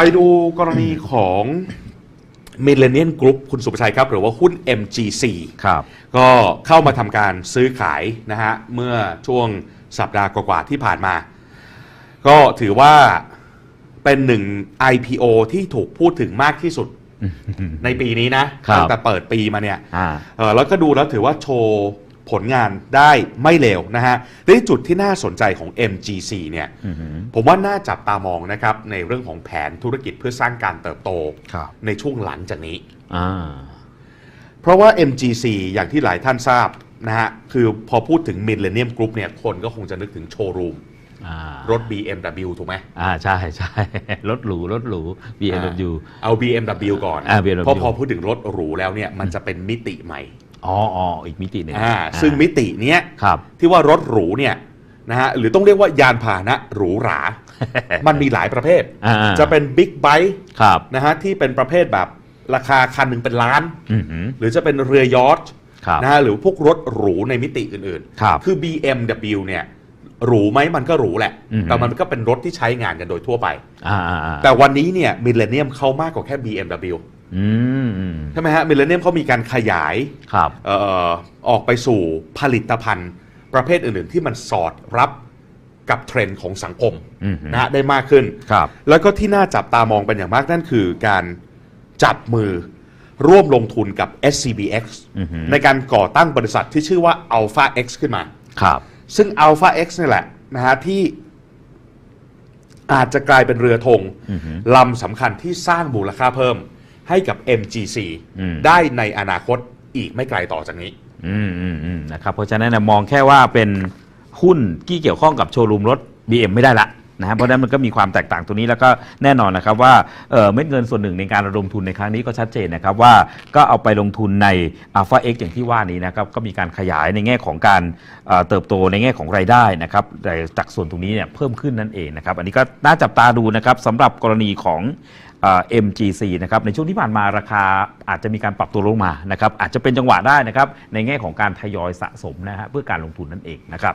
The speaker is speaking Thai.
ไปดูกรณีของ Millennium Group คุณสุประชัยครับ หรือว่าหุ้น MGC ครับ ก็เข้ามาทำการซื้อขายนะฮะ เมื่อช่วงสัปดาห์กว่าๆที่ผ่านมา ก็ถือว่าเป็นหนึ่ง IPO ที่ถูกพูดถึงมากที่สุดในปีนี้นะครับ ตั้งแต่เปิดปีมาเนี่ยอ่าเออแล้วก็ดูแล้วถือว่าโชว์ ผลงานได้ไม่เลวนะฮะและที่จุดที่น่าสนใจของ MGC เนี่ยอือหือผมว่าน่าจับตามองนะครับในเรื่องของแผนธุรกิจเพื่อสร้างการเติบโตครับในช่วงหลังจากนี้อ่าเพราะว่า MGC อย่างที่หลายท่านทราบนะฮะคือพอพูดถึง Millennium Group เนี่ยคนก็คงจะนึกถึงโชว์รูมอ่ารถ BMW ถูกไหมอ่าใช่ใช่รถหรูรถหรู BMW เอา BMW ก่อนอ่า BMW เพราะพอพูดถึงรถหรูแล้วเนี่ยมันจะเป็นมิติใหม่ อ๋ออ๋ออีกมิติหนึ่งอ่าซึ่งมิติเนี้ยครับที่ว่ารถหรูเนี่ยนะฮะหรือต้องเรียกว่ายานพาหนะหรูหรา มันมีหลายประเภท อ่าจะเป็นบิ๊กไบค์ครับนะฮะที่เป็นประเภทแบบราคาคันหนึ่งเป็นล้าน อือหือ หรือจะเป็นเรือยอชต์ครับนะฮะหรือพวกรถหรูในมิติอื่นครับคือ BMW เนี่ยหรูไหมมันก็หรูแหละ อือฮึ แต่มันก็เป็นรถที่ใช้งานกันโดยทั่วไป อ่าอ่าอ่าแต่วันนี้เนี่ยมิเลเนียมเขามากกว่าแค่ BMW อืมอืม ใช่ไหมฮะมิเลเนียมเขามีการขยายครับเอ่อออกไปสู่ผลิตภัณฑ์ประเภทอื่นๆ ที่มันสอดรับกับเทรนด์ของสังคมอือฮึนะฮะได้มากขึ้นครับ แล้วก็ที่น่าจับตามองเป็นอย่างมากนั่นคือการจับมือร่วมลงทุนกับ SCBX อือฮึในการก่อตั้งบริษัทที่ชื่อว่า Alpha X ขึ้นมา ครับ ซึ่ง Alpha X นี่แหละนะฮะที่อาจจะกลายเป็นเรือธงอือฮึลำสำคัญที่สร้างมูลค่าเพิ่ม ให้กับ MGC อืม ได้ในอนาคตอีกไม่ไกลต่อจากนี้ อืมอืมอืมนะครับเพราะฉะนั้นนะมองแค่ว่าเป็นหุ้นที่เกี่ยวข้องกับโชว์รูมรถ BM ไม่ได้ละนะครับเพราะฉะนั้นมันก็มีความแตกต่างตรงนี้แล้วก็แน่นอนนะครับว่าเอ่อเม็ดเงินส่วนหนึ่งในการระดมทุนในครั้งนี้ก็ชัดเจนนะครับว่าก็เอาไปลงทุนใน Alpha X อย่างที่ว่านี้นะครับก็มีการขยายในแง่ของการเอ่อเติบโตในแง่ของรายได้นะครับแต่จากส่วนตรงนี้เนี่ยเพิ่มขึ้นนั่นเองนะครับอันนี้ก็น่าจับตาดูนะครับสำหรับกรณีของเอ่อ MGC นะครับในช่วงที่ผ่านมาราคาอาจจะมีการปรับตัวลงมานะครับอาจจะเป็นจังหวะได้นะครับในแง่ของการทยอยสะสมนะฮะเพื่อการลงทุนนั่นเองนะครับ